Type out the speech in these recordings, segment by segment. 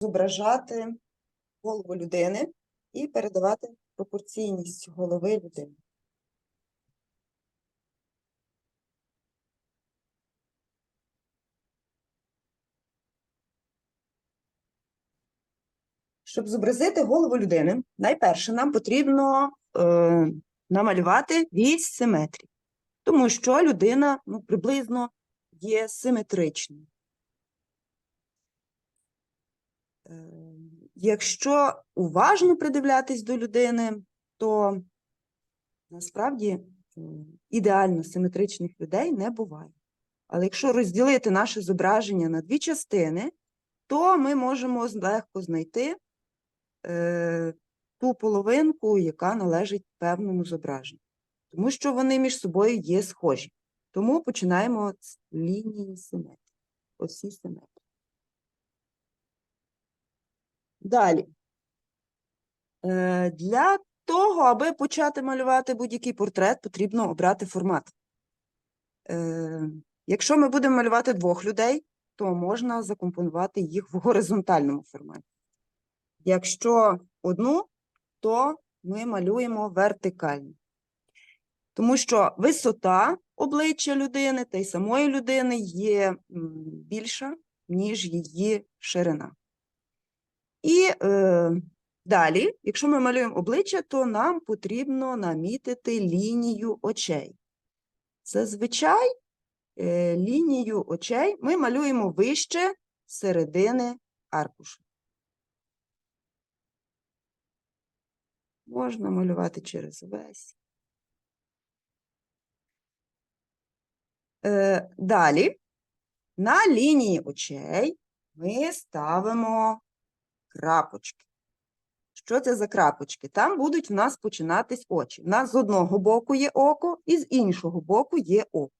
зображати голову людини і передавати пропорційність голови людини. Щоб зобразити голову людини, найперше нам потрібно е, намалювати вісь симетрії, тому що людина ну, приблизно є симетричною. Е, Якщо уважно придивлятись до людини, то насправді ідеально симетричних людей не буває. Але якщо розділити наше зображення на дві частини, то ми можемо легко знайти е, ту половинку, яка належить певному зображенню, тому що вони між собою є схожі. Тому починаємо з лінії симетрії. Осі симетрії. Далі. Е, Для того, аби почати малювати будь-який портрет, потрібно обрати формат. Е, Якщо ми будемо малювати двох людей, то можна закомпонувати їх в горизонтальному форматі. Якщо одну, то ми малюємо вертикально. Тому що висота обличчя людини та й самої людини є більша, ніж її ширина. І е, далі, якщо ми малюємо обличчя, то нам потрібно намітити лінію очей. Зазвичай е, лінію очей ми малюємо вище середини аркуша. Можна малювати через весь. Е, далі, на лінії очей ми ставимо крапочки. Що це за крапочки? Там будуть в нас починатись очі. У нас з одного боку є око, і з іншого боку є око.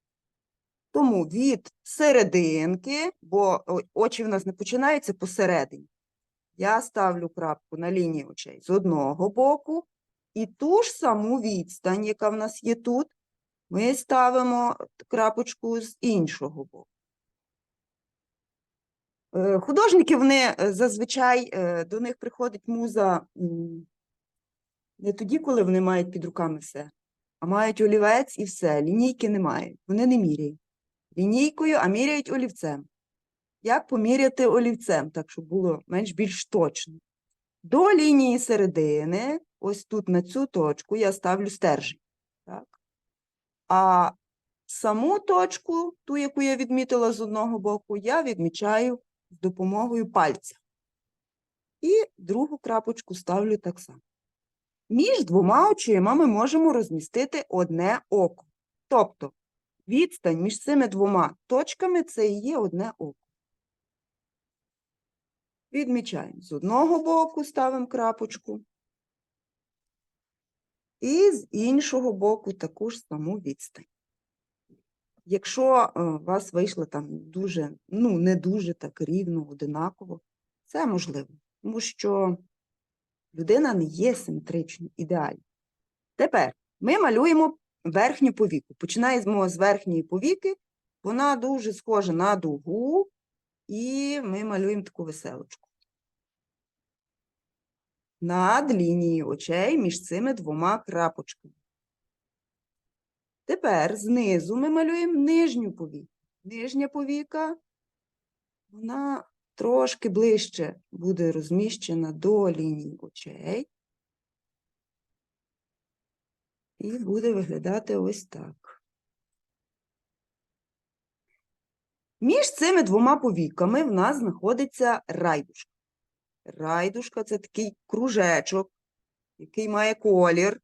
Тому від серединки, бо очі в нас не починаються посередині, я ставлю крапку на лінії очей з одного боку, і ту ж саму відстань, яка в нас є тут, ми ставимо крапочку з іншого боку. Е, Художники, вони е, зазвичай е, до них приходить муза не тоді, коли вони мають під руками все, а мають олівець і все, лінійки не мають, вони не міряють. Лінійкою, а міряють олівцем. Як поміряти олівцем, так щоб було менш-більш точно? До лінії середини, ось тут на цю точку, я ставлю стержень. Так? А саму точку, ту, яку я відмітила з одного боку, я відмічаю з допомогою пальця. І другу крапочку ставлю так само. Між двома очима ми можемо розмістити одне око. Тобто відстань між цими двома точками це і є одне око. Відмічаємо. З одного боку ставимо крапочку. І з іншого боку таку ж саму відстань. Якщо е, у вас вийшло там дуже, ну, не дуже так рівно, одинаково, це можливо, тому що людина не є симетрично ідеальна. Тепер ми малюємо верхню повіку. Починаємо з верхньої повіки, вона дуже схожа на дугу, і ми малюємо таку веселочку. Над лінією очей між цими двома крапочками. Тепер знизу ми малюємо нижню повіку. Нижня повіка, вона трошки ближче буде розміщена до лінії очей. І буде виглядати ось так. Між цими двома повіками в нас знаходиться райдушка. Райдушка це такий кружечок, який має колір.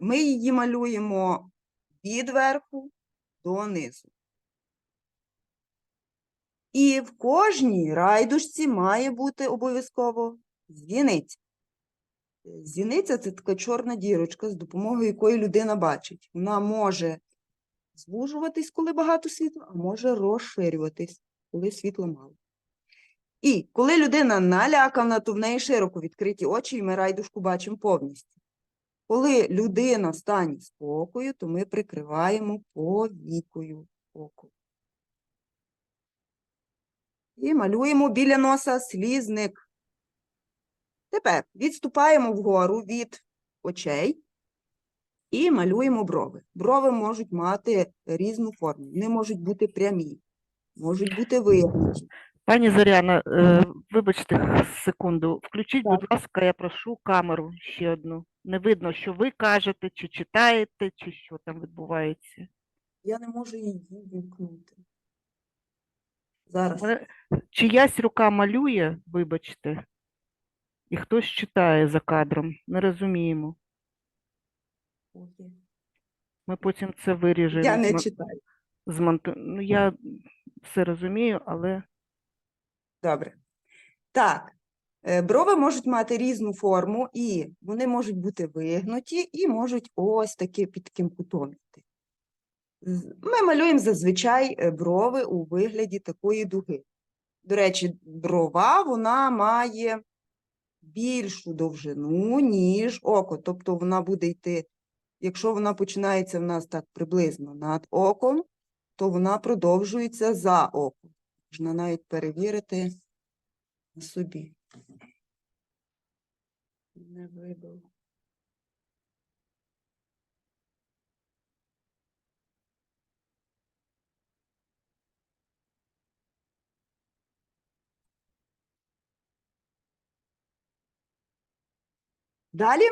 Ми її малюємо від верху до низу. І в кожній райдушці має бути обов'язково зіниця. Зіниця це така чорна дірочка, з допомогою якої людина бачить. Вона може звужуватись, коли багато світла, а може розширюватись, коли світла мало. І коли людина налякана, то в неї широко відкриті очі, і ми райдушку бачимо повністю. Коли людина в стані спокою, то ми прикриваємо повікою око. І малюємо біля носа слізник. Тепер відступаємо вгору від очей і малюємо брови. Брови можуть мати різну форму. Вони можуть бути прямі, можуть бути вигнуті. Пані Зоряна, е, вибачте секунду. Включіть, Так. будь ласка, я прошу камеру ще одну. Не видно, що ви кажете, чи читаєте, чи що там відбувається. Я не можу її вімкнути. Зараз. Чиясь рука малює, вибачте, і хтось читає за кадром. Не розуміємо. Ми потім це виріжемо. Я не читаю. змонту- Ну, я все розумію, але Добре. Так, брови можуть мати різну форму, і вони можуть бути вигнуті, і можуть ось таки під таким кутом йти. Ми малюємо зазвичай е, брови у вигляді такої дуги. До речі, брова вона має більшу довжину, ніж око. Тобто вона буде йти, якщо вона починається в нас так приблизно над оком, то вона продовжується за оком. Можна навіть перевірити на собі. Не вибив. Далі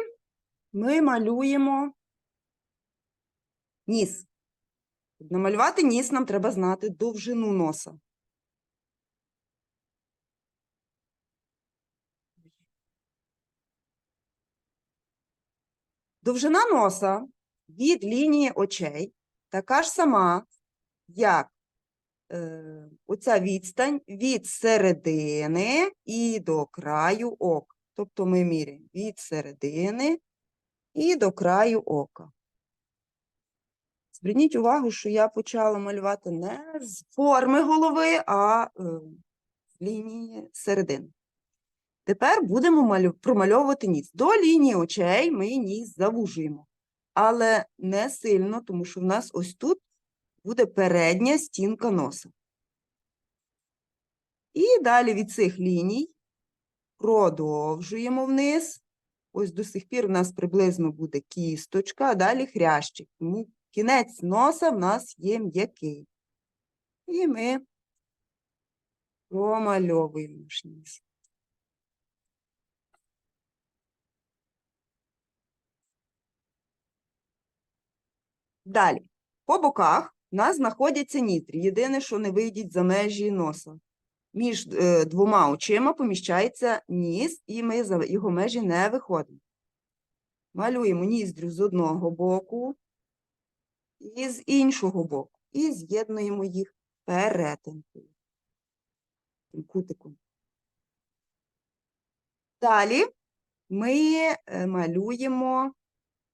ми малюємо ніс. Намалювати ніс, нам треба знати довжину носа. Довжина носа від лінії очей така ж сама, як е, оця відстань від середини і до краю ока. Тобто ми міряємо від середини і до краю ока. Зверніть увагу, що я почала малювати не з форми голови, а е, з лінії середини. Тепер будемо промальовувати ніс. До лінії очей ми ніс завужуємо, але не сильно, тому що в нас ось тут буде передня стінка носа. І далі від цих ліній продовжуємо вниз. Ось до сих пір у нас приблизно буде кісточка, а далі хрящик. Тому кінець носа в нас є м'який. І ми промальовуємо ніс. Далі. По боках у нас знаходяться ніздрі. Єдине, що не вийдіть за межі носа. Між е, двома очима поміщається ніс, і ми за його межі не виходимо. Малюємо ніздрю з одного боку і з іншого боку. І з'єднуємо їх перетинкою. Кутиком. Далі ми е, малюємо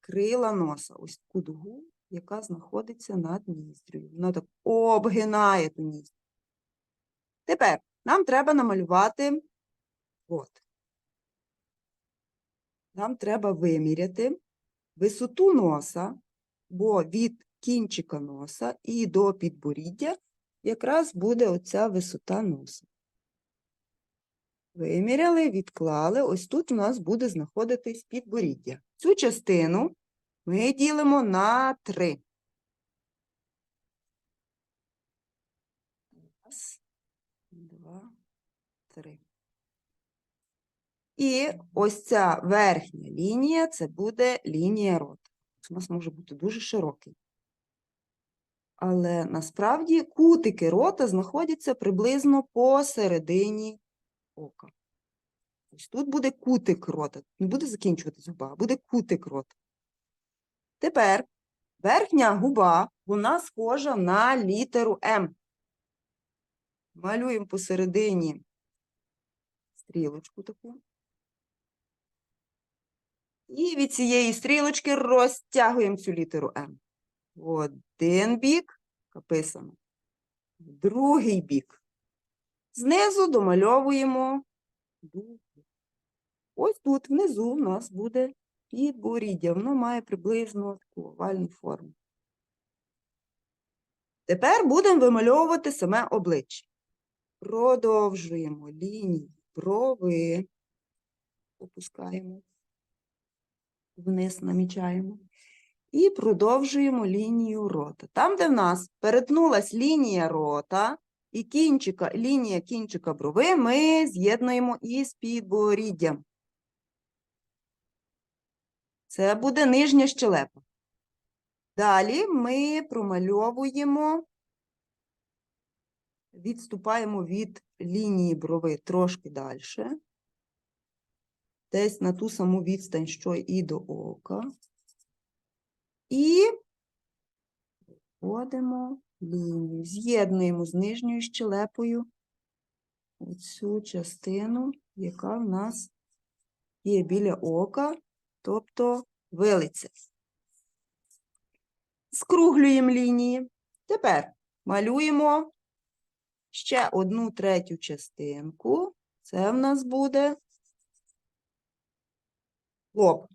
крила носа. Ось таку дугу, яка знаходиться над ніздрю. Вона так обгинає ту ніздрю. Тепер нам треба намалювати от. Нам треба виміряти висоту носа, бо від кінчика носа і до підборіддя якраз буде оця висота носа. Виміряли, відклали. Ось тут у нас буде знаходитись підборіддя. Цю частину ми ділимо на три. Раз, два, три. І ось ця верхня лінія це буде лінія рота. У нас може бути дуже широкий. Але насправді кутики рота знаходяться приблизно посередині ока. Ось тут буде кутик рота. Не буде закінчуватись губа, а буде кутик рота. Тепер верхня губа, вона схожа на літеру М. Малюємо посередині стрілочку таку. І від цієї стрілочки розтягуємо цю літеру М. Один бік написано, в другий бік. Знизу домальовуємо. Ось тут внизу у нас буде підборіддя. Воно має приблизно таку овальну форму. Тепер будемо вимальовувати саме обличчя. Продовжуємо лінії брови. Опускаємо. Вниз намічаємо. І продовжуємо лінію рота. Там, де в нас перетнулась лінія рота і кінчика, лінія кінчика брови, ми з'єднуємо із підборіддям. Це буде нижня щелепа. Далі ми промальовуємо, відступаємо від лінії брови трошки далі. Десь на ту саму відстань, що і до ока. І вводимо лінію, з'єднуємо з нижньою щелепою оцю частину, яка в нас є біля ока, тобто вилиця. Скруглюємо лінії. Тепер малюємо ще одну третю частинку. Це в нас буде лоб.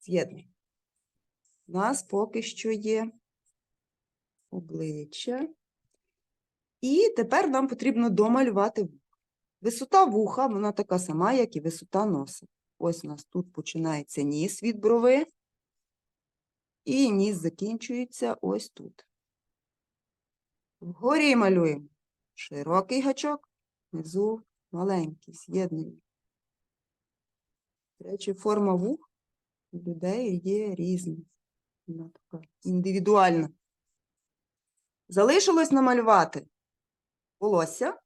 З'єднуємо. У нас поки що є обличчя. І тепер нам потрібно домалювати вуха. Висота вуха, вона така сама, як і висота носа. Ось у нас тут починається ніс від брови, і ніс закінчується ось тут. Вгорі малюємо широкий гачок, внизу маленький, з'єднуємо. До речі, форма вух у людей є різна. Вона така індивідуальна. Залишилось намалювати волосся,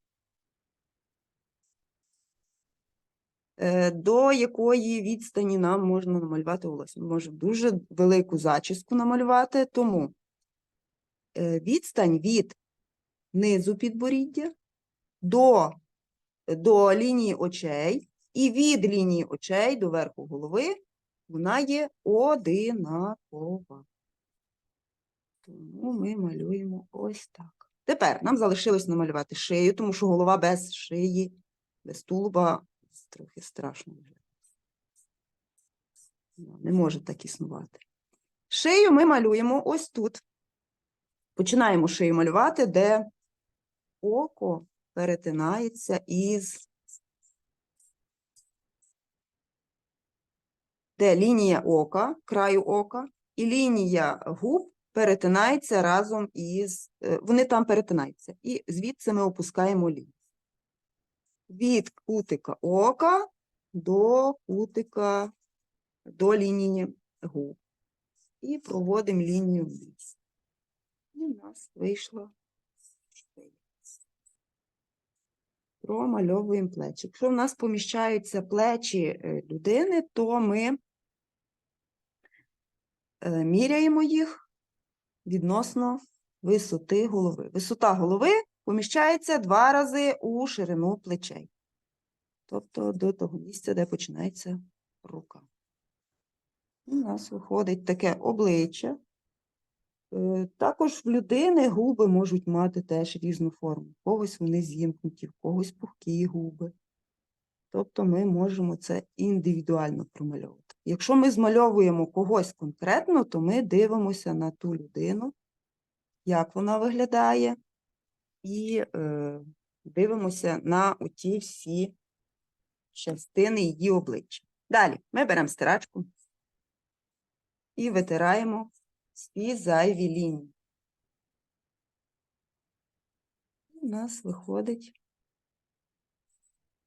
до якої відстані нам можна намалювати волосся. Ми можемо дуже велику зачіску намалювати, тому е, відстань від низу підборіддя до, до лінії очей і від лінії очей до верху голови вона є одинакова. Тому ми малюємо ось так. Тепер нам залишилось намалювати шию, тому що голова без шиї, без тулуба трохи страшно. Ну, Не може так існувати. Шию ми малюємо ось тут. Починаємо шию малювати, де око перетинається із де лінія ока, краю ока, і лінія губ перетинається разом із. е, Вони там перетинаються. І звідси ми опускаємо лінію. Від кутика ока до кутика, до лінії губ. І проводимо лінію вниз. І у нас вийшла шия. Промальовуємо плечі. Якщо в нас поміщаються плечі е, людини, то ми е, міряємо їх відносно висоти голови. Висота голови поміщається два рази у ширину плечей. Тобто до того місця, де починається рука. У нас виходить таке обличчя. Е, Також в людини губи можуть мати теж різну форму. Когось вони зімкнуті, в когось пухкі губи. Тобто ми можемо це індивідуально промальовувати. Якщо ми змальовуємо когось конкретно, то ми дивимося на ту людину, як вона виглядає, і е, дивимося на оті всі частини її обличчя. Далі ми беремо стирачку і витираємо всі зайві лінії. У нас виходить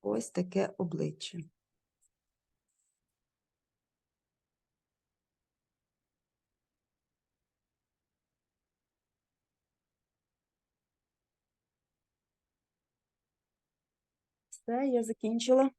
ось таке обличчя. Все, я закінчила.